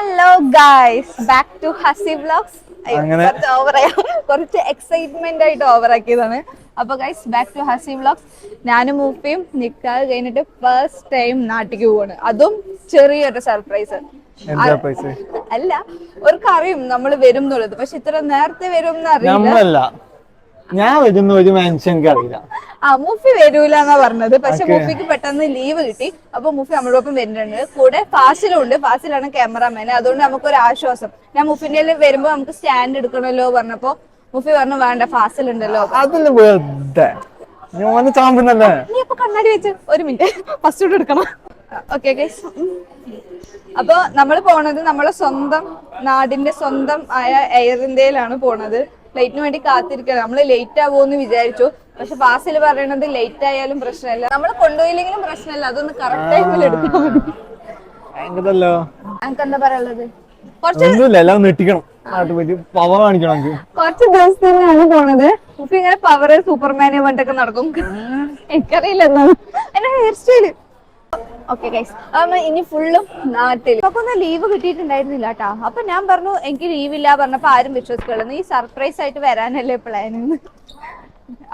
Hello guys back to Hasi vlogs കുറച്ച് കുറച്ച് excitement ആയിട്ട് ഓവർ ആക്കിയതാണ്. അപ്പൊ guys back to Hasi vlogs ഞാനും മൂപ്പിയും നിക്കാ കഴിഞ്ഞിട്ട് ഫസ്റ്റ് ടൈം നാട്ടിക്ക് പോവാണ്. അതും ചെറിയൊരു സർപ്രൈസ് അല്ല ഒരു അറിയും നമ്മൾ വരും എന്നുള്ളത്. പക്ഷെ ഇത്ര നേരത്തെ വരും എന്നറിയില്ല ഞാൻ വരുന്ന ഒരു മനുഷ്യൻ അറിയില്ല ആ മുഫി വരൂല എന്നാ പറഞ്ഞത്. പക്ഷെ മുഫിക്ക് പെട്ടെന്ന് ലീവ് കിട്ടി. അപ്പൊ മുഫി നമ്മളോടൊപ്പം വരുന്നുണ്ട്. കൂടെ ഫാസിലും ഉണ്ട് ഫാസിലാണ് ക്യാമറാമാൻ. അതുകൊണ്ട് നമുക്ക് ഒരു ആശ്വാസം ഞാൻ മുഫിന്റെ വരുമ്പോ നമുക്ക് സ്റ്റാൻഡ് എടുക്കണല്ലോ പറഞ്ഞപ്പോ മുഫി പറഞ്ഞു വേണ്ട ഫാസിൽ ഉണ്ടല്ലോ അതിന് വെറുതെ ഞാൻ ചാമ്പന്നല്ലേ നീ അപ്പൊ കണ്ണാടി വെച്ച് ഒരു മിനിറ്റ്. ഫസ്റ്റ് എടുക്കണം. ഓക്കെ അപ്പൊ നമ്മൾ പോണത് നമ്മളെ സ്വന്തം നാടിന്റെ സ്വന്തം ആയ എയർ ഇന്ത്യയിലാണ് പോണത്. ഫ്ലൈറ്റിന് വേണ്ടി കാത്തിരിക്കണം നമ്മൾ ലേറ്റ് ആവുമെന്ന് വിചാരിച്ചു. പക്ഷെ ഫാസിൽ പറയണത് ലേറ്റ് ആയാലും പ്രശ്നമില്ല. നമ്മൾ കൊണ്ടുപോയില്ലെങ്കിലും പ്രശ്നമില്ല. അതൊന്ന് കറക്റ്റ് ടൈമിൽ എടുക്കണം ഞങ്ങൾക്ക് എന്താ പറയാനുള്ളത്? കുറച്ച് ദിവസത്തിനാണ് പോണത്. ഇങ്ങനെ പവർ സൂപ്പർമാനെ പറഞ്ഞിട്ടൊക്കെ നടക്കും. എനിക്കറിയില്ല എന്നാണ്. എന്റെ ഹെയർ സ്റ്റൈൽ ഓക്കെ ഗൈസ് അപ്പൊ ഇനി ഫുള്ളും നാട്ടിൽ ഒന്നും ലീവ് കിട്ടിയിട്ടുണ്ടായിരുന്നില്ല കേട്ടാ അപ്പൊ ഞാൻ പറഞ്ഞു എനിക്ക് ലീവ് ഇല്ല പറഞ്ഞപ്പോ ആരും വിശ്വസിക്കുള്ളൂ നീ സർപ്രൈസ് ആയിട്ട് വരാനല്ലേ പ്ലാൻ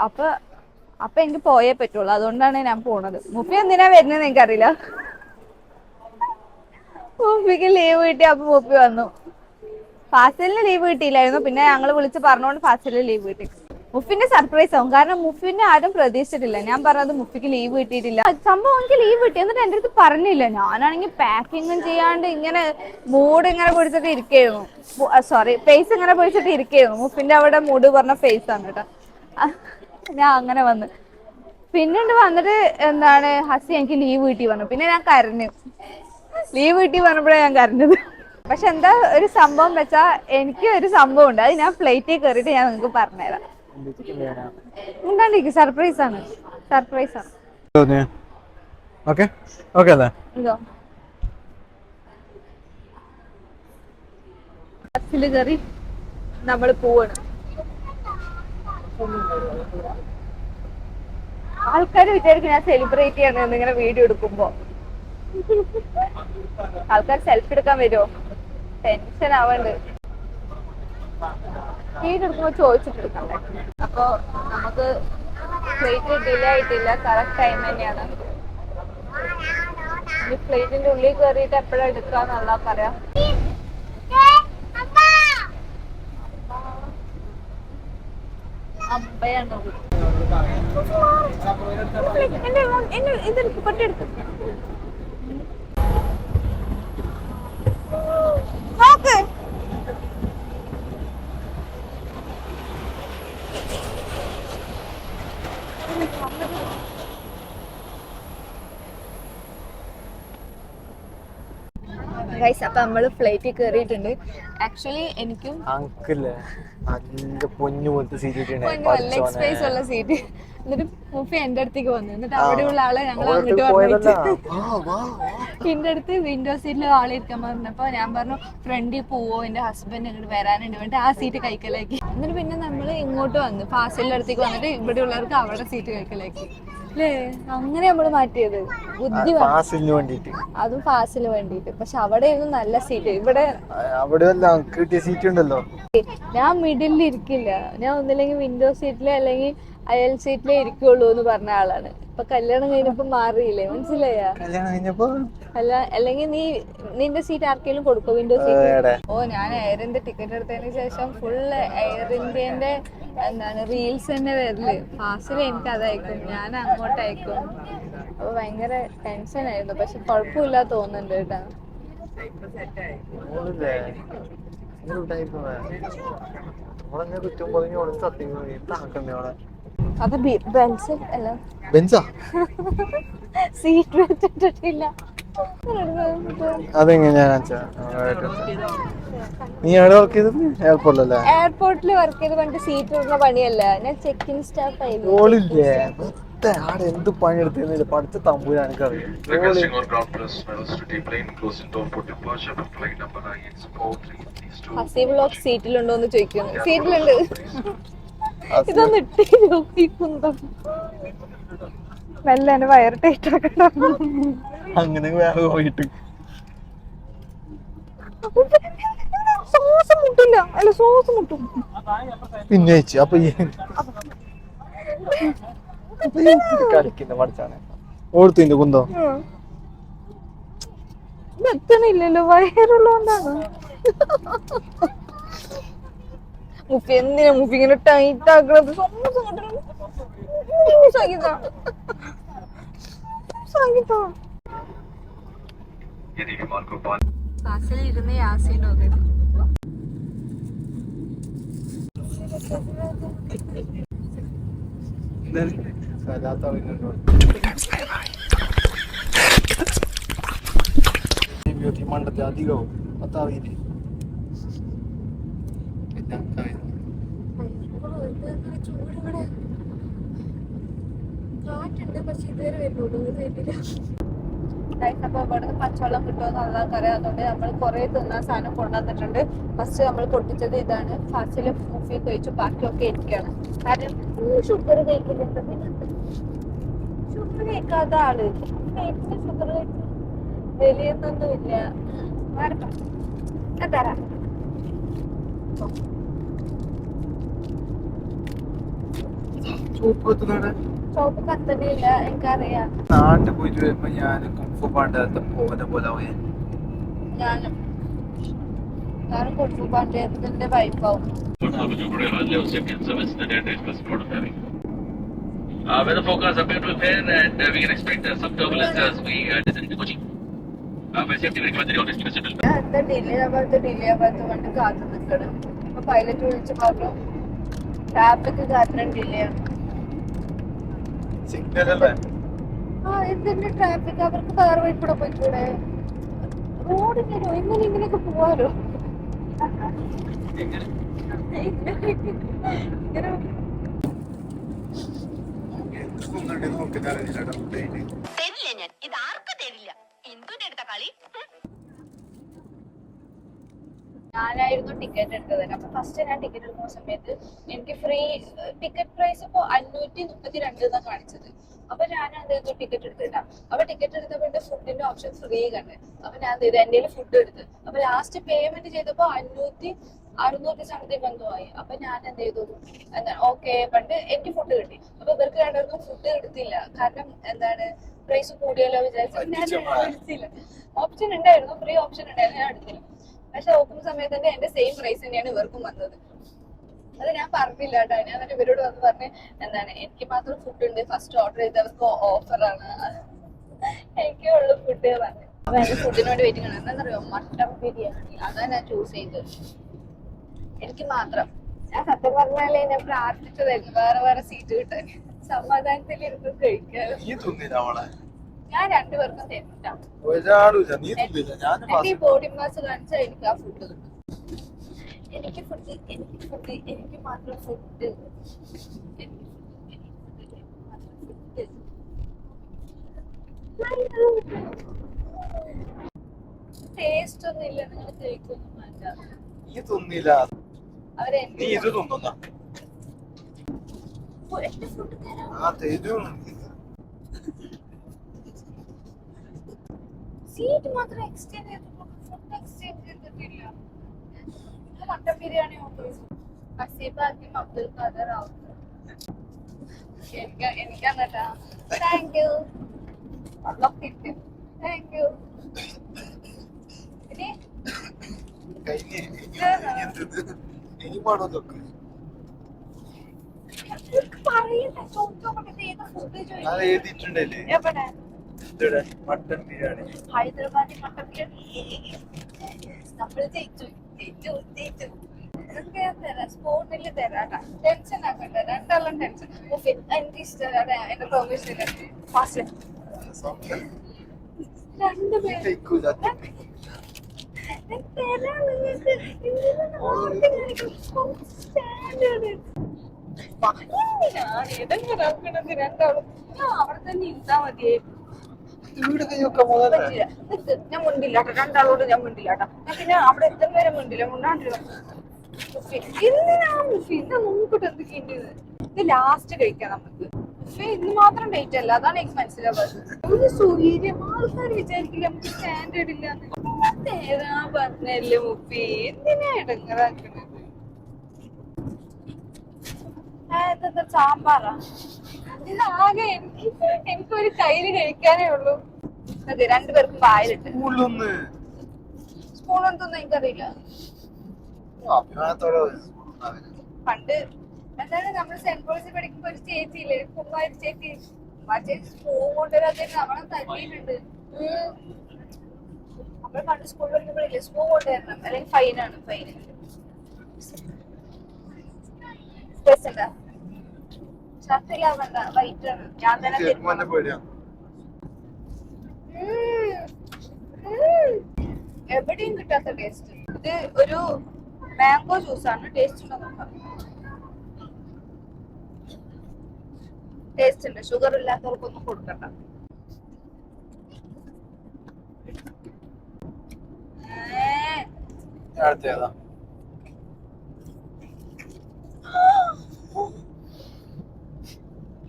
അപ്പൊ അപ്പൊ എനിക്ക് പോയേ പറ്റുള്ളൂ. അതുകൊണ്ടാണ് ഞാൻ പോണത്. മുപ്പി എന്തിനാ വരുന്നത് എനിക്കറിയില്ല. മുപ്പിക്ക് ലീവ് കിട്ടി അപ്പൊ മുപ്പി വന്നു. ഫാസിലിന് ലീവ് കിട്ടിയില്ലായിരുന്നു. പിന്നെ ഞങ്ങൾ വിളിച്ച് പറഞ്ഞുകൊണ്ട് ഫാസിലിന് ലീവ് കിട്ടി. മുഫിന്റെ സർപ്രൈസ് ആവും. കാരണം മുഫിനെ ആരും പ്രതീക്ഷിച്ചിട്ടില്ല. ഞാൻ പറഞ്ഞത് മുഫിക്ക് ലീവ് കിട്ടിയിട്ടില്ല. സംഭവം എനിക്ക് ലീവ് കിട്ടി. എന്നിട്ട് എന്റെ അടുത്ത് പറഞ്ഞില്ല. ഞാനാണെങ്കിൽ പാക്കിങ്ങും ചെയ്യാണ്ട് ഇങ്ങനെ മൂഡ് ഇങ്ങനെ പിടിച്ചിട്ട് ഇരിക്കായിരുന്നു സോറി ഫേസ് ഇങ്ങനെ പിടിച്ചിട്ട് ഇരിക്കായിരുന്നു മുഫിന്റെ അവിടെ മൂഡ് പറഞ്ഞ ഫേസ് ആണ് കേട്ടോ. ഞാൻ അങ്ങനെ വന്ന്. പിന്നീട് വന്നിട്ട് എന്താണ് ഹസി എനിക്ക് ലീവ് കിട്ടി പറഞ്ഞു. പിന്നെ ഞാൻ കരഞ്ഞു. ലീവ് കിട്ടി പറഞ്ഞപ്പോഴാണ് ഞാൻ കരഞ്ഞത്. പക്ഷെ എന്താ ഒരു സംഭവം വെച്ചാ എനിക്ക് ഒരു സംഭവം ഉണ്ട്. അത് ഞാൻ ഫ്ലൈറ്റിൽ കയറിയിട്ട് ഞാൻ നിങ്ങൾക്ക് പറഞ്ഞുതരാം. ഉണ്ടാണ്ടിരിക്കും സർപ്രൈസ് ആണ്. സർപ്രൈസ് ആണ്. ഓക്കെ ഓക്കെ അല്ലേ? ബസ്സിൽ കയറി നമ്മൾ പോവാണ്. ആൾക്കാർ വിചാരിക്കും ഞാൻ സെലിബ്രേറ്റ് ചെയ്യാണ് എന്നിങ്ങനെ വീഡിയോ എടുക്കുമ്പോ. ആൾക്കാർ സെൽഫി എടുക്കാൻ വരുമോ ടെൻഷൻ ആവണ്ട്. വീഡിയോ എടുക്കുമ്പോ ചോദിച്ചിട്ട് എടുക്കണ്ടേ അപ്പൊ നമുക്ക് ഫ്ലൈറ്റ് ഡിലേ ആയിട്ടില്ല കറക്റ്റ് ടൈം തന്നെയാണ്. ഈ പ്ലേറ്റിന്റെ ഉള്ളിൽ കയറിയിട്ട് എപ്പോഴാ എടുക്കാന്നുള്ള പറയാം. അമ്പയാണ് ഇതെടുക്ക് പട്ടെടുക്ക് നോക്ക് ഗൈസ് അപ്പൊ നമ്മൾ ഫ്ലൈറ്റിൽ കയറിയിട്ടുണ്ട് ആക്ച്വലി എനിക്കും അങ്കിൾ നല്ല പൊന്നു പോലത്തെ സീറ്റ് ലെഗ് സ്പേസ് ഉള്ള സീറ്റ് എന്നിട്ട് മുഫി എന്റെ അടുത്തേക്ക് വന്നു. എന്നിട്ട് അവിടെയുള്ള ആളെ ഞങ്ങൾ അങ്ങോട്ട് പോയതല്ല. പറഞ്ഞു എന്റെ അടുത്ത് വിൻഡോ സീറ്റിൽ ആളെ ഇരിക്കാൻ പറഞ്ഞപ്പോ ഞാൻ പറഞ്ഞു ഫ്രണ്ടിൽ പോവോ എന്റെ ഹസ്ബൻഡ് ഇങ്ങോട്ട് വരാനുണ്ട്. വേണ്ടി ആ സീറ്റ് കൈക്കലാക്കി. എന്നിട്ട് പിന്നെ നമ്മൾ ഇങ്ങോട്ട് വന്നു. ഫാസിലിന്റെ അടുത്തേക്ക് വന്നിട്ട് ഇവിടെ ഉള്ളവർക്ക് അവിടെ സീറ്റ് കൈക്കലാക്കി. അല്ലേ? അങ്ങനെ നമ്മൾ മാറ്റിയത്. ബുദ്ധി. ഫാസിലിന് വേണ്ടിട്ട് അതും ഫാസിന് വേണ്ടിട്ട് പക്ഷെ അവിടെയൊന്നും നല്ല സീറ്റ്. ഇവിടെ അവിടെ കിട്ടിയ സീറ്റ് ഉണ്ടല്ലോ. ഞാൻ മിഡിലിൽ ഇരിക്കില്ല. ഞാൻ ഒന്നില്ലെങ്കിൽ വിൻഡോ സീറ്റിലെ അല്ലെങ്കിൽ അയൽ സീറ്റിലേ ഇരിക്കുള്ളൂ എന്ന് പറഞ്ഞ ആളാണ്. ഇപ്പൊ കല്യാണം കഴിഞ്ഞപ്പോ മാറിയില്ലേ? മനസ്സിലായ? കല്യാണം കഴിഞ്ഞപ്പോ അല്ല അല്ലെങ്കിൽ നീ നിന്റെ സീറ്റ് ആർക്കെങ്കിലും കൊടുക്കോ? വിൻഡോ സീറ്റ് ഓ ഞാൻ എയർ ഇന്ത്യ ടിക്കറ്റ് എടുത്തതിന് ശേഷം ഫുള്ള് എയർ ഇന്ത്യന്റെ എന്താണ് റീൽസ് തന്നെ വരൽ. ഫാസിൽ എനിക്ക് അതയക്കും. ഞാൻ അങ്ങോട്ട് അയക്കും. അപ്പൊ ഭയങ്കര ടെൻഷൻ ആയിരുന്നു. പക്ഷെ കുഴപ്പമില്ല തോന്നുന്നുണ്ട് കേട്ടാ? അത് ബെൻസ് അല്ല. ബെൻസാ സീറ്റ് വെച്ചിട്ടില്ല അതെങ്ങനെയാ? നീ എവിടെ വർക്ക് ചെയ്തത്? എയർപോർട്ടിലല്ലേ എയർപോർട്ടിൽ വർക്ക് ചെയ്ത് പണ്ട് സീറ്റ് ഇടുന്ന പണിയല്ല? ഞാൻ ചെക്ക് ഇൻ സ്റ്റാഫ് ആയിരുന്നു. ഓളില്ലേ? ആടെ എന്ത് പണിയെടുത്തിരുന്നില്ല പഠിച്ച തമ്പൂരാ എനിക്കറിയാം. All Requesting all ground medals to the plane close in town for departure for flight number IX432. Haseeb block സീറ്റിലുണ്ടോ എന്ന് ചോദിക്കുന്നു. സീറ്റിലുണ്ട് ഇതൊന്ന് നോക്കി കുന്തം മെല്ലെ എന്റെ വയറ് ടൈറ്റ് ആക്കണ്ട അങ്ങനെ വേറെ പോയിട്ട്. സോസ് മുട്ടില്ല. അല്ല സോസ് മുട്ടും. പിന്നെ ചേച്ചി അപ്പൊ കളിക്കുന്ന പഠിച്ചാണ്. ഓർത്തിന്റെ കുന്തോ? ഇത് എത്തണില്ലല്ലോ. വയറുള്ളതുകൊണ്ടാണ് മുഫി എന്തിനാ മുഫി ഇങ്ങനെ ടൈറ്റ് ആക്കണത്? സോസ് മുട്ടണം സംഗീത സംഗീത यदि विमान को पानी ക്ലാസ്സിൽ ഇരുന്ന് യാസീൻ നോക്കരുത് സലാത്ത അറിയുന്നുണ്ടോ ബ്യൂട്ടി മണ്ടത്തെ അധികവും അതറിയില്ലേ അപ്പൊ ഇവിടെ പച്ചവെള്ളം കിട്ടുമെന്ന് അള്ളാഹ്ക്കറിയാം അതുകൊണ്ട് നമ്മൾ കുറെ തിന്നാൻ സാധനം കൊണ്ടുവന്നിട്ടുണ്ട്. ഫസ്റ്റ് നമ്മൾ പൊട്ടിച്ചത് ഇതാണ്. ഫാസ്റ്റിൽ മുഫി കഴിച്ചു. ബാക്കിയൊക്കെ എനിക്കാണ്. കാരണം ഷുഗർ കഴിക്കില്ല. ഷുഗർ കഴിക്കാത്ത ആൾ. ഷുഗർ ഇല്ല. മാറിപ്പോ. ഞാൻ തരാം. ചോപ്പ് കത്തണില്ല എനിക്കറിയാം. നാട്ടിൽ പോയിട്ട് വരുമ്പോ ഞാൻ കുംഫു പാണ്ടാത്ത പോകുന്ന പോലെ ആവും. ഞാൻ. ഞാനും. ഞാനും കൊട്ടു പാണ്ഡ്യത്തിന്റെ വൈഫാവും Uh, weather forecast appear to be fair and uh, we can expect uh, some turbulence as we uh, descend into Kochi. Uh, by safety recommended on this settle. ഞാൻ എന്താ ഡിലേ ആവാത്ത ഡിലേ ആവാത്ത കൊണ്ട് കാത്തു നിൽക്കണം. അപ്പൊ പൈലറ്റ് വിളിച്ച് പറഞ്ഞു ട്രാഫിക് കാരണം ഡിലേ ആണ്. ആ എന്തിന്റെ ട്രാഫിക് അവർക്ക് വേറെ വഴി കൂടെ പോയിക്കൂടെ? റോഡില്ലല്ലോ ഇങ്ങനെ ഇങ്ങനെയൊക്കെ പോവാലോ? ഇങ്ങനെ തരില്ല ഞാനായിരുന്നു ടിക്കറ്റ് എടുത്തത്. അപ്പൊ ഫസ്റ്റ് ഞാൻ ടിക്കറ്റ് എടുക്കുന്ന സമയത്ത് എനിക്ക് ഫ്രീ ടിക്കറ്റ് പ്രൈസ് ഇപ്പൊ അഞ്ഞൂറ്റി മുപ്പത്തി രണ്ട് എന്നാ കാണിച്ചത്. അപ്പൊ ഞാൻ എന്ത് ചെയ്തു? ടിക്കറ്റ് എടുത്തില്ല. അപ്പൊ ടിക്കറ്റ് എടുത്തപ്പോ എന്റെ ഫുഡിന്റെ ഓപ്ഷൻ ഫ്രീ കണ്ട് അപ്പൊ ഞാൻ എന്ത് ചെയ്തു? എന്റെ ഫുഡ് എടുത്ത്. അപ്പൊ ലാസ്റ്റ് പേയ്മെന്റ് ചെയ്തപ്പോ അഞ്ഞൂറ്റി അറുന്നൂറ്റി സംതിങ് എന്തോ ആയി. അപ്പൊ ഞാൻ എന്ത് ചെയ്തു? എന്താ ഓക്കെ പണ്ട് എനിക്ക് ഫുഡ് കിട്ടി. അപ്പൊ ഇവർക്ക് രണ്ടുപേർക്കും ഫുഡ് എടുത്തില്ല. കാരണം എന്താണ്? പ്രൈസ് കൂടിയല്ലോ വിചാരിച്ചു. ഞാൻ എടുത്തില്ല. ഓപ്ഷൻ ഉണ്ടായിരുന്നു. ഫ്രീ ഓപ്ഷൻ ഉണ്ടായിരുന്നു. ഞാൻ എടുത്തില്ല. പക്ഷെ നോക്കുന്ന സമയത്ത് തന്നെ എന്റെ സെയിം പ്രൈസ് തന്നെയാണ് ഇവർക്കും വന്നത്. അത് ഞാൻ പറഞ്ഞില്ല കേട്ടോ. ഞാൻ എന്നിട്ട് ഇവരോട് വന്ന് പറഞ്ഞ് എന്താണ് എനിക്ക് മാത്രം ഫുഡ് ഉണ്ട്. ഫസ്റ്റ് ഓർഡർ ചെയ്തവർക്ക് ഓഫറാണ് എനിക്കേ ഉള്ളു ഫുഡ് പറഞ്ഞു. അപ്പൊ എന്റെ ഫുഡിന് വേണ്ടി വെയിറ്റിംഗ് ആണ്. എന്താണെന്നറിയോ മട്ടൻ ബിരിയാണി. അതാണ് ഞാൻ ചൂസ് ചെയ്തത്. എനിക്ക് മാത്രം. ഞാൻ സത്യം പറഞ്ഞാലേ ഞാൻ പ്രാർത്ഥിച്ചതായിരുന്നു. വേറെ വേറെ സീറ്റ് കിട്ടാൻ. സമാധാനത്തിൽ ഇരുന്ന് അവളെ ഞാൻ രണ്ടുപേർക്കും എന്റെ ഈ ബോഡി മാസ് കാണിച്ചാൽ എനിക്ക് ആ ഫുഡ് കിട്ടും. എനിക്ക് ഫുഡ് എനിക്ക് ഫുഡ് എനിക്ക് മാത്രം ഫുഡ് ടേസ്റ്റ് ഒന്നും ഇല്ല. നിങ്ങൾ കഴിക്കൊന്നും വേണ്ട. നീ തിന്നില്ല. അവരെ നീ ഇത് തിന്നുന്ന. എന്റെ ഫുഡ് തരാം ആ തരും. സീറ്റ് മാത്രം എക്സ്റ്റെൻഡ് ചെയ്തിട്ടുള്ളൂ ഫുഡ് എക്സ്റ്റെൻഡ് ചെയ്തിട്ടില്ല. മട്ടൻ ബിരിയാണി ഹസീബ് ആദ്യം അബ്ദുൽ ഖാദർ ആവും എനിക്ക് എനിക്കാന്നട്ടാ താങ്ക് യു താങ്ക് യു ഇവർക്ക് പറയണ്ട ചോദിച്ചോട്ടെ ഏത് ഫുഡ് ചോദിക്കും എഴുതിയിട്ടുണ്ടല്ലേ? എവിടെ? ഇവിടെ മട്ടൻ ബിരിയാണി. ഹൈദരാബാദി മട്ടൻ ബിരിയാണി? നമ്മൾ ജയിച്ചു ജയിച്ചു ജയിച്ചു. സ്പോട്ടിൽ തരാട്ടാ ടെൻഷൻ ആക്കണ്ട. രണ്ടാളും ടെൻഷൻ ഓക്കെ എനിക്ക് ഇഷ്ടമാണ്. എന്റെ പെർമിഷൻ ഫാസ്റ്റ് രണ്ടുപേരും. എന്തിനാണ്? ഇടങ്ങറാക്കണത് രണ്ടാളും. ഞാൻ അവിടെ തന്നെ ഇരുന്നാ മതിയേ ഇവിടെ കൈയൊക്കെ മുതലേ ഞാൻ മുണ്ടില്ല രണ്ടാളോട് ഞാൻ മുണ്ടില്ല ഞാൻ പിന്നെ അവിടെ എത്തുന്ന വരെ മുണ്ടില്ല മുണ്ടാണ്ടിരുന്നു? എന്തിനാ മുഫി ഇന്ന് നോക്കിട്ട് എന്തൊക്കെയുണ്ട് ഇത്? ലാസ്റ്റ് കഴിക്കാം നമുക്ക്. പക്ഷേ ഇന്ന് മാത്രം ഡേറ്റ് അല്ല. അതാണ് എനിക്ക് മനസ്സിലാവുന്നത് ഒരു സൂര്യം ആൾക്കാർ വിചാരിക്കില്ല നമുക്ക് സ്റ്റാൻഡേർഡ് ഇല്ല തേരാ പറഞ്ഞല്ലേ മുപ്പി എന്തിനാ ഇടങ്ങറാക്കണത്? സാമ്പാറാ? ഇതാകെ എനിക്ക് എനിക്കൊരു കയ്യിൽ കഴിക്കാനേ ഉള്ളൂ. അതെ രണ്ടുപേർക്കും വായിലിട്ട്. സ്കൂളിലൊന്ന്. എന്തൊന്നും എനിക്കറിയില്ല. പണ്ട് എന്താണ് നമ്മൾ സെന്റ് പോളിസി പഠിക്കുമ്പോ ഒരു ചേച്ചിയില്ലേ കുമ്മാരി ചേച്ചി. ആ ചേച്ചി സ്പൂൺ കൊണ്ടുവരാതെ നമ്മളെ തല്ലിയിട്ടുണ്ട്. നമ്മൾ പണ്ട് സ്കൂളിൽ പഠിക്കുമ്പോഴില്ലേ സ്പൂൺ കൊണ്ടുവരണം. അല്ലെങ്കിൽ ഫൈനാണ് ഫൈൻ ഷർട്ടിലാവണ്ട വൈറ്റ്. ആണ് ഞാൻ തന്നെ പേടിയാ. എവിടെയും കിട്ടാത്ത ടേസ്റ്റ് ഇത് ഒരു മാംഗോ ജ്യൂസ് ആണ്. ടേസ്റ്റ് ഉണ്ടോ നോക്കാം. ടേസ്റ്റ് ഉണ്ട് ഷുഗർ ഇല്ലാത്തവർക്കൊന്നും കൊടുക്കണ്ട. ഏ,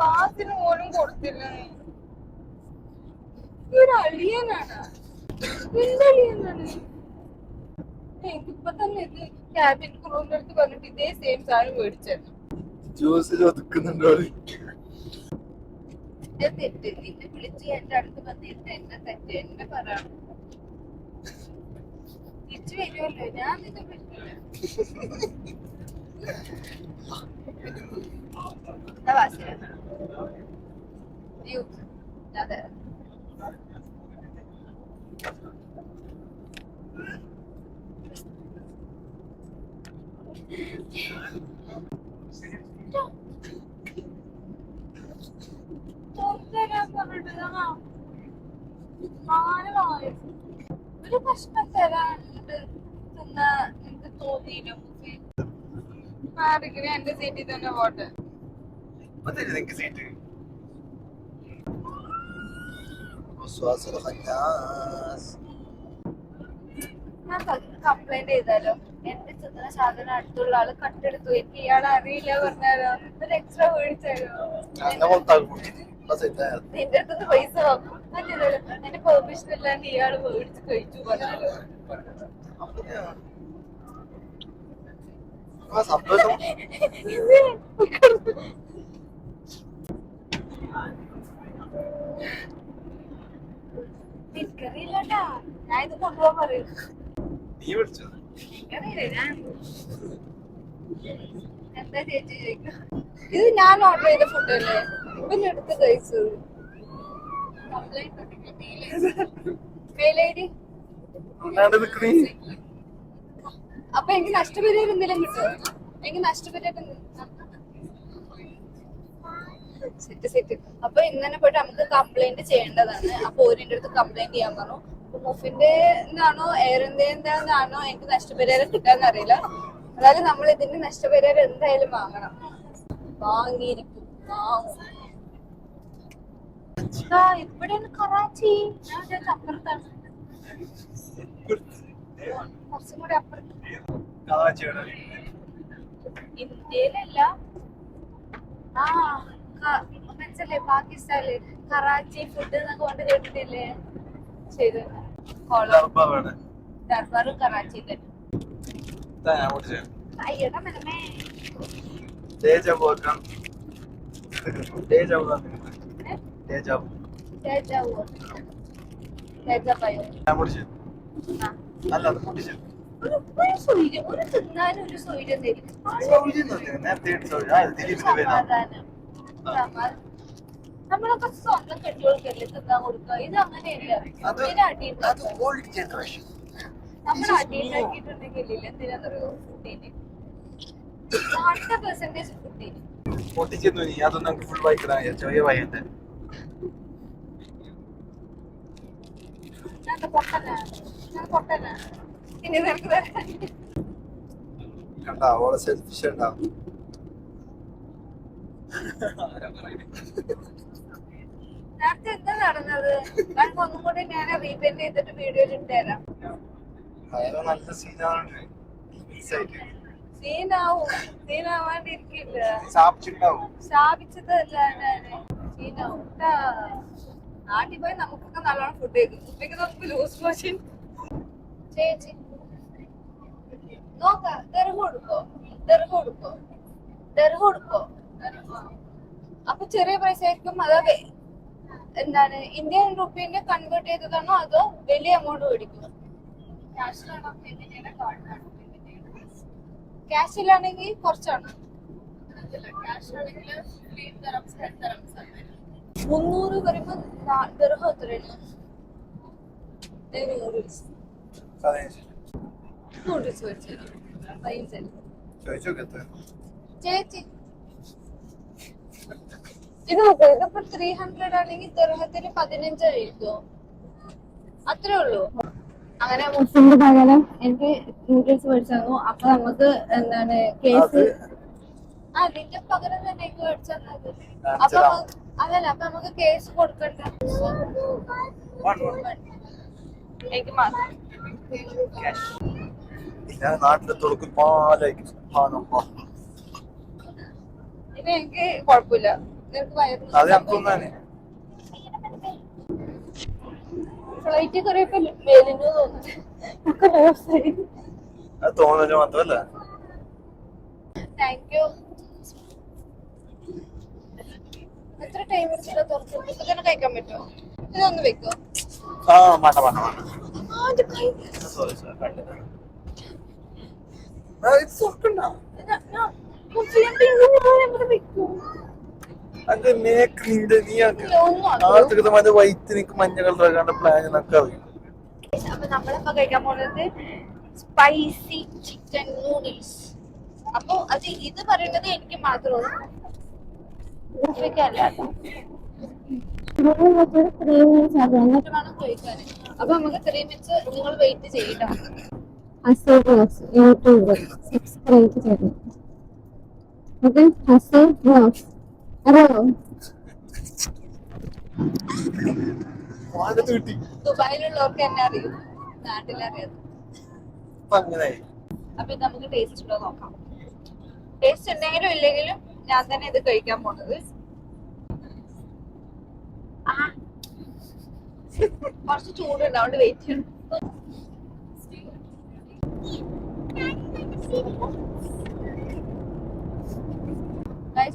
പാസിന് പോലും കൊടുത്തില്ല. നീ ഒരു അളിയനാണ്. നിന്റെ അളിയനാണ്? എനിക്കിപ്പൊ തന്നെ ഇത് ക്യാബിൻ ക്രൂവിന്റെ അടുത്ത് പറഞ്ഞിട്ട് ഇതേ സെയിം സാധനം മേടിച്ചത് ജ്യൂസിൽ ഒതുക്കുന്നുണ്ടോ എന്റെ തെറ്റ്. നിന്നെ വിളിച്ച് എന്റെ അടുത്ത് വന്നിട്ട് എന്റെ തെറ്റ്? എന്നെ പറയണം തിരിച്ചു വരുമല്ലോ. ഞാൻ നിന്നെ പറ്റില്ല എന്താ വാസില യു അതെ തുറന്നുതരാൻ പറഞ്ഞിട്ട് മാനമായി ഒരു കഷ്ണം തരാണ്ട് തിന്ന എനിക്ക് തോന്നിയില്ല മുഫി ആരെങ്കിലും എന്റെ സീറ്റിൽ തന്നെ പോട്ടെ. നിനക്ക് സീറ്റ് കംപ്ലൈന്റ് ചെയ്താലോ? എന്റെ ചെന്ന സാധനം അടുത്തുള്ള ആൾ കട്ടെടുത്തു. എനിക്ക് ഇയാൾ അറിയില്ല പറഞ്ഞാലോ? ഒരു എക്സ്ട്രാ മേടിച്ചാലോ നിന്റെ അടുത്ത് പൈസ വാങ്ങും. എന്റെ പെർമിഷൻ ഇല്ലാണ്ട് ഇയാൾ മേടിച്ച് കഴിച്ചു പറഞ്ഞാലോ? എനിക്കറിയില്ലട്ടാ ഞാൻ ഇത് കൊണ്ടുപോകാൻ പറയും. നീ വിളിച്ചോ? എന്താ ചേച്ചി ഇത് ഞാൻ ഓർഡർ ചെയ്ത ഫുഡ് അല്ലേ? ഇവന്റെ എടുത്ത് കഴിച്ചത് മെയിൽ ഐ ഡി അല്ലാണ്ട് നിക്ക് നീ. അപ്പൊ എനിക്ക് നഷ്ടപരിഹാരം എന്തെങ്കിലും കിട്ടുമോ എനിക്ക് നഷ്ടപരിഹാരം സെറ്റ് സെറ്റ്. അപ്പൊ ഇങ്ങനെ പോയിട്ട് നമുക്ക് കംപ്ലൈന്റ് ചെയ്യേണ്ടതാണ്. അപ്പൊ ഓരിന്റെ അടുത്ത് കംപ്ലൈന്റ് ചെയ്യാൻ പറഞ്ഞു. മുഫിന്റെ എന്താണോ എയർ ആണോ എനിക്ക് നഷ്ടപരിഹാരം കിട്ടാന്ന് അറിയില്ല. അതായത് നമ്മൾ ഇതിന്റെ നഷ്ടപരിഹാരം എന്തായാലും വാങ്ങണം. വാങ്ങിയിരിക്കും. ഇവിടെയാണ് കറാച്ചി. ഞാൻ അപ്പുറത്താണ്. കുറച്ചും കൂടി അപ്പുറത്ത് ഇന്ത്യയിലല്ല. ആ ക- മനസ്സിലായി പാകിസ്ഥാനിൽ കറാച്ചി ഫുഡ് എന്നൊക്കെ കൊണ്ട് കേട്ടിട്ടില്ലേ? ശരി ദർബാർ കറാച്ചി തന്നെ. അയ്യടാ മനമേ. തേജാബ് തേജാബ് തേജാബ് അല്ല അത് വിളിച്ചു ഒരു ഒരു സൗകര്യം ഒരു തിന്നാനും ഒരു സൗകര്യം തരും. സമാധാനം. സമാധാനം നമ്മളൊക്കെ സ്വന്തം കെട്ടികൾക്കല്ലേ തിന്നാൻ കൊടുക്കുക? ഇത് അങ്ങനെയല്ല. ഇതിന് അടി നമ്മൾ അടിയുണ്ടാക്കിയിട്ടുണ്ടെങ്കിൽ എന്തിനാന്നറിയോ? ഫുഡിന് ഹൺഡ്രഡ് പെർസെന്റേജ് ഫുഡിന് പൊട്ടിച്ചെന്നു നീ അതൊന്നും നമുക്ക് ഫുൾ വായിക്കടാ ചെറിയ വായന്റെ ഞാൻ കണ്ടാ ഓളെ സെൽഫിഷ് ഉണ്ടാവും നേരത്തെ എന്താ നടന്നത്? നമുക്ക് ഒന്നും കൂടി ഞാൻ റീപെയിന്റ് ചെയ്തിട്ട് വീഡിയോ ഇട്ടുതരാം നല്ല സീനാണ് സീനാവും. സീനാവാണ്ടിരിക്കില്ല. സ്ഥാപിച്ചതല്ല ഞാൻ. സീനാവും. ട്ടാ. നാട്ടിൽ പോയി നമുക്കൊക്കെ നല്ലോണം ഫുഡ് കഴിക്കും. കുട്ടിക്ക് നമുക്ക് ലൂസ് മോഷൻ ചേച്ചി. നോക്ക ദർഹ കൊടുക്കോ ദർഹ കൊടുക്കോ ദർഹ കൊടുക്കോ അപ്പൊ ചെറിയ പൈസ ആയിരിക്കും അതോ എന്താണ് ഇന്ത്യൻ റുപ്പീനെ കൺവേർട്ട് ചെയ്തതാണോ അതോ വലിയ എമൗണ്ട് മേടിക്കും ക്യാഷിലാണോ എങ്ങനെയാണ് കാർഡിലാണോ ക്യാഷ് ഇല്ലാണെങ്കിൽ കുറച്ചാണ്. മുന്നൂറ് വരുമ്പോ ദർഹം എത്രയാണ്? നൂഡിൽസ് നൂഡിൽസ് വെച്ചത് പൈസ ചോദിച്ചോക്കെ ചേച്ചി. ഇത് നോക്കൂ ഇതിപ്പോ ത്രീ ഹൺഡ്രഡ് ആണെങ്കിൽ ദർഹത്തിന് പതിനഞ്ചായിരിക്കും അത്രേ ഉള്ളൂ. അങ്ങനെ മുസ്ലിമിന്റെ പകരം എനിക്ക് നൂഡിൽസ് മേടിച്ചു തന്നു അപ്പൊ നമുക്ക് എന്താണ് കേസ്? ആ നിന്റെ പകരം തന്നെ എനിക്ക് മേടിച്ചു തന്നത് അപ്പൊ അതല്ല അപ്പൊ നമുക്ക് കേസ് കൊടുക്കണ്ട. എനിക്ക് മാത്രം ഞാൻ നാട്ടിലെ തുറക്കും പാലായിരിക്കും സുബ്ഹാനല്ലാ. ഇത് എനിക്ക് കുഴപ്പമില്ല. നിനക്ക് വയറിന് ഫ്ലൈറ്റ് കയറിയപ്പോ മേലിന് തോന്നുന്നു. തോന്നൽ മാത്രല്ല താങ്ക് യു എത്ര ടൈം എടുത്തിട്ട് തന്നെ കഴിക്കാൻ പറ്റുമോ? ഇതൊന്ന് വെക്കോ. ആ ആ, ഇത് കൈ- സോറി സോറി മുസ്ലിം ഇങ്ങനെ ഇവിടെ വെക്കോ അത് മേക്ക് നിന്റെ നീ. നാളത്തെ മറ്റേ വൈറ്റ് നിക്ക് മഞ്ഞ കളർ കണ്ട പ്ലാൻ എന്നൊക്കെ അറിയും. അപ്പൊ നമ്മളിപ്പോ കഴിക്കാൻ പോകുന്നത് സ്പൈസി ചിക്കൻ നൂഡിൽസ് അപ്പൊ അത് ഇത് പറയുന്നത് എനിക്ക് മാത്രമേ എന്നിട്ട് വേണം കഴിക്കാൻ അപ്പൊ നമുക്ക് ത്രീ മിനിറ്റ്സ് നിങ്ങൾ വെയിറ്റ് ചെയ്യട്ടോ ഹസൽ ബ്ലോഗ്സ് യൂട്യൂബ് സബ്സ്ക്രൈബ് ചെയ്തു ഓക്കെ ഹസൽ ബ്ലോഗ്സ് അറിയോ ദുബായിലുള്ളവർക്ക് എന്നെ അറിയും നാട്ടിലറിയാം അപ്പൊ ഇത് നമുക്ക് ടേസ്റ്റ് നോക്കാം. ടേസ്റ്റ് ഉണ്ടെങ്കിലും ഇല്ലെങ്കിലും ഞാൻ തന്നെ ഇത് കഴിക്കാൻ പോണത് ആ. കുറച്ച് ചൂടുണ്ട് അതുകൊണ്ട് വെയിറ്റ് ചെയ്യണം.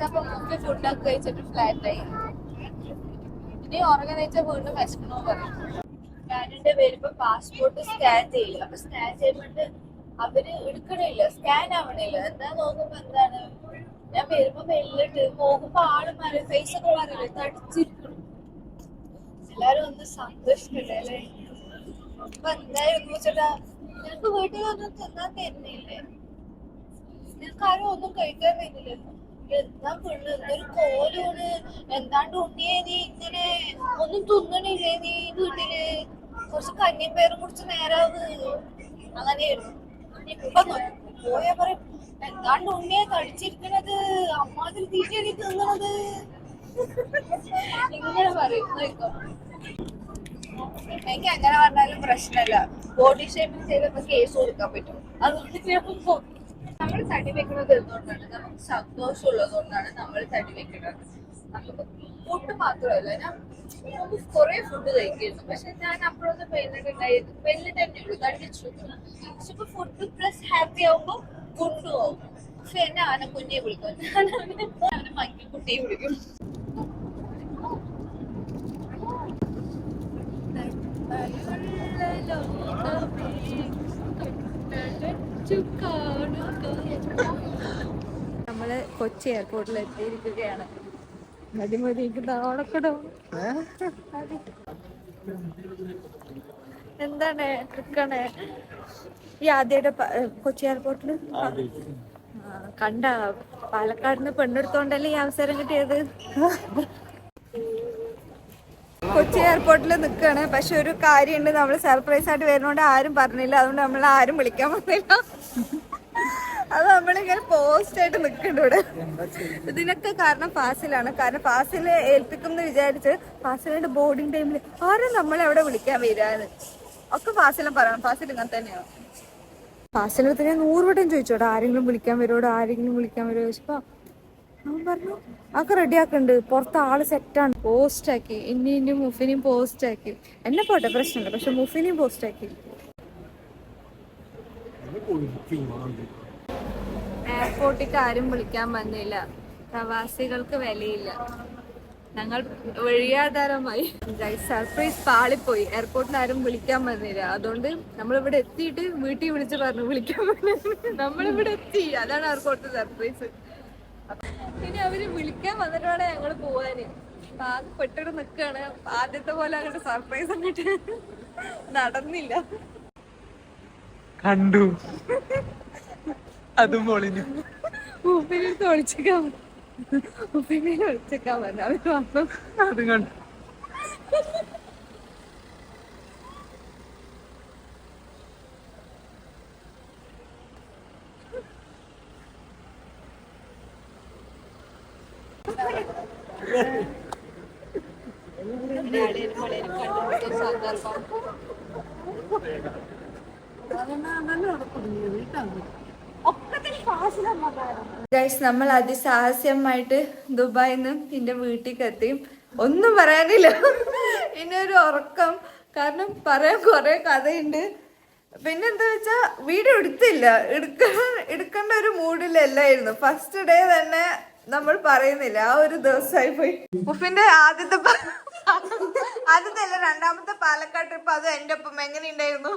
അപ്പൊ ഫുഡൊക്കെ കഴിച്ചിട്ട് ഫ്ലാറ്റ് ആയി. ഇനി ഉറങ്ങി കഴിച്ചാൽ വീണ്ടും വിശക്കണോ പറയും. പാസ്പോർട്ട് സ്കാൻ ചെയ്യില്ല അപ്പൊ സ്കാൻ ചെയ്യുമ്പോണ്ട് അവർ എടുക്കണില്ല സ്കാൻ ആവണില്ല. എന്താ നോക്കുമ്പോ എന്താണ്? ഞാൻ വരുമ്പോ മെല്ലിട്ട് പോകുമ്പോ ആൾ ഫേസ് ഒക്കെ പറയില്ല തടിച്ചിരിക്കണം എല്ലാരും ഒന്ന് സന്തോഷിക്കണ്ടേ അല്ലേ? അപ്പൊ എന്തായാലും വെച്ചിട്ടാ നിനക്ക് വീട്ടിലൊന്നും തിന്നാൻ തരുന്നില്ലേ? നിനക്ക് ആരും ഒന്നും കഴിക്കാൻ തരുന്നില്ല? എന്താ പെണ്ണ് എന്തൊരു കോലൂണ് എന്താണ്ട് ഉണ്ണിയെ നീ ഇങ്ങനെ ഒന്നും തിന്നണില്ലേ നീ വീട്ടിൽ? കുറച്ച് കഞ്ഞിയും പേരും കുടിച്ച് നേരാവ്. അങ്ങനെയായിരുന്നു. ഇപ്പൊ. പോയാ പറയും എന്താണ്ട് ഉണ്ണിയെ തടിച്ചിരിക്കണത്? അമ്മാതിരി തീറ്റയാണ് തിന്നണത്? ഇങ്ങനെ പറയും നോക്കോ എനിക്ക് അങ്ങനെ പറഞ്ഞാലും പ്രശ്നമില്ല. ബോഡി ഷേപ്പിംഗ് ചെയ്തപ്പോ കേസ് കൊടുക്കാൻ പറ്റും. അതുകൊണ്ട് ഞാൻ നമ്മൾ തടി വെക്കുന്നത് എന്തുകൊണ്ടാണ്? നമുക്ക് സന്തോഷം ഉള്ളതുകൊണ്ടാണ് നമ്മൾ തടി വെക്കുന്നത്. നമുക്ക് ഫുഡ് മാത്രമല്ല ഞാൻ നമുക്ക് കുറെ ഫുഡ് കഴിക്കുന്നു. പക്ഷെ ഞാൻ അപ്പോഴൊന്നും വെല്ലിട്ടുണ്ടായിരുന്നു വെല്ലിട്ട് തന്നെ ഉള്ളൂ തടിച്ചു പക്ഷെ ഇപ്പൊ ഫുഡ് പ്ലസ് ഹാപ്പി ആവുമ്പോ കൊണ്ടുപോകും. പക്ഷെ എന്നെ ആന കുഞ്ഞെ വിളിക്കും. ഞാൻ അവനെ അവനെ കുട്ടിയെ വിളിക്കും. നമ്മൾ കൊച്ചി എയർപോർട്ടിൽ എത്തിയിരിക്കുകയാണ്. എന്താണ് ട്രിക്കാണ്? ഈ ആദ്യയുടെ കൊച്ചി എയർപോർട്ടിൽ കണ്ട പാലക്കാടിന് പെണ്ണെടുത്തോണ്ടല്ലേ ഈ അവസരം കിട്ടിയത്? കൊച്ചി എയർപോർട്ടിൽ നിൽക്കുകയാണ് പക്ഷെ ഒരു കാര്യമുണ്ട് നമ്മൾ സർപ്രൈസ് ആയിട്ട് വരുന്നോണ്ട് ആരും പറഞ്ഞില്ല. അതുകൊണ്ട് നമ്മൾ ആരും വിളിക്കാൻ വന്നില്ല. അത് നമ്മളിങ്ങനെ പോസ്റ്റ് ആയിട്ട് നിൽക്കുന്നുണ്ട് ഇവിടെ. ഇതിനൊക്കെ കാരണം ഫാസിലാണ്. കാരണം ഫാസിൽ ഏൽപ്പിക്കും എന്ന് വിചാരിച്ച് ഫാസിലിന്റെ ബോർഡിംഗ് ടൈമിൽ ആരും നമ്മളെ അവിടെ വിളിക്കാൻ വരാന്ന് ഒക്കെ ഫാസിലും പറയണം. ഫാസിൽ ഇങ്ങനെ തന്നെയാണ് ഫാസിലടുത്ത് ഞാൻ നൂറ് വട്ടം ചോദിച്ചോടാ ആരെങ്കിലും വിളിക്കാൻ വരുമോടോ ആരെങ്കിലും വിളിക്കാൻ വരുമോ ചോദിച്ചപ്പോ അവൻ പറഞ്ഞു അതൊക്കെ റെഡി ആക്കുന്നുണ്ട് പുറത്ത് ആൾ സെറ്റാണ് പോസ്റ്റ് ആക്കി. ഇനി ഇനി മുഫിനെയും പോസ്റ്റ് ആക്കി. എന്നെ പോട്ടെ പ്രശ്നമില്ല. പക്ഷെ മുഫിനെയും പോസ്റ്റ് ആരും വിളിക്കാൻ വന്നില്ല. പ്രവാസികൾക്ക് വിലയില്ല. ഞങ്ങൾ വഴിയാധാരമായി. സർപ്രൈസ് പാളിപ്പോയി. എയർപോർട്ടിൽ ആരും വിളിക്കാൻ വന്നില്ല. അതുകൊണ്ട് നമ്മൾ ഇവിടെ എത്തിയിട്ട് വീട്ടിൽ വിളിച്ച് പറഞ്ഞു വിളിക്കാൻ നമ്മളിവിടെ എത്തി. അതാണ് എയർപോർട്ട് സർപ്രൈസ് പിന്നെ അവർ വിളിക്കാൻ വന്നിട്ടാണ് ഞങ്ങൾ പോവാന്. പെട്ടിട്ട് നിക്കാണ്. ആദ്യത്തെ പോലെ അങ്ങോട്ട് സർപ്രൈസ് അങ്ങോട്ട് നടന്നില്ല. കണ്ടു അതും പൊളിഞ്ഞു ഉപ്പിനെടുത്ത് ഒളിച്ചേക്കാൻ ഉപ്പിനെ ഒളിച്ചേക്കാൻ പറഞ്ഞു അവർ വന്നു അതും കണ്ടു ഗൈസ് നമ്മൾ അതിസാഹസ്യമായിട്ട് ദുബായിൽ നിന്നും എന്റെ വീട്ടിലേക്ക് എത്തി ഒന്നും പറയാനില്ല. ഇനി ഒരു ഉറക്കം. കാരണം പറയാൻ കുറെ കഥയുണ്ട്. പിന്നെന്താ വെച്ചാ വീഡിയോ എടുത്തില്ല. എടുക്ക എടുക്കേണ്ട ഒരു മൂഡിലല്ലായിരുന്നു ഫസ്റ്റ് ഡേ തന്നെ നമ്മൾ പറയുന്നില്ല. ആ ഒരു ദിവസമായി പോയി. മുഫിന്റെ ആദ്യത്തെ ആദ്യത്തെ അല്ല രണ്ടാമത്തെ പാലക്കാട് ട്രിപ്പ് അത് എന്റെ ഒപ്പം എങ്ങനെയുണ്ടായിരുന്നു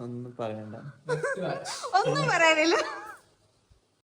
ഒന്നും പറയണ്ട. ഒന്നും പറയാനില്ല.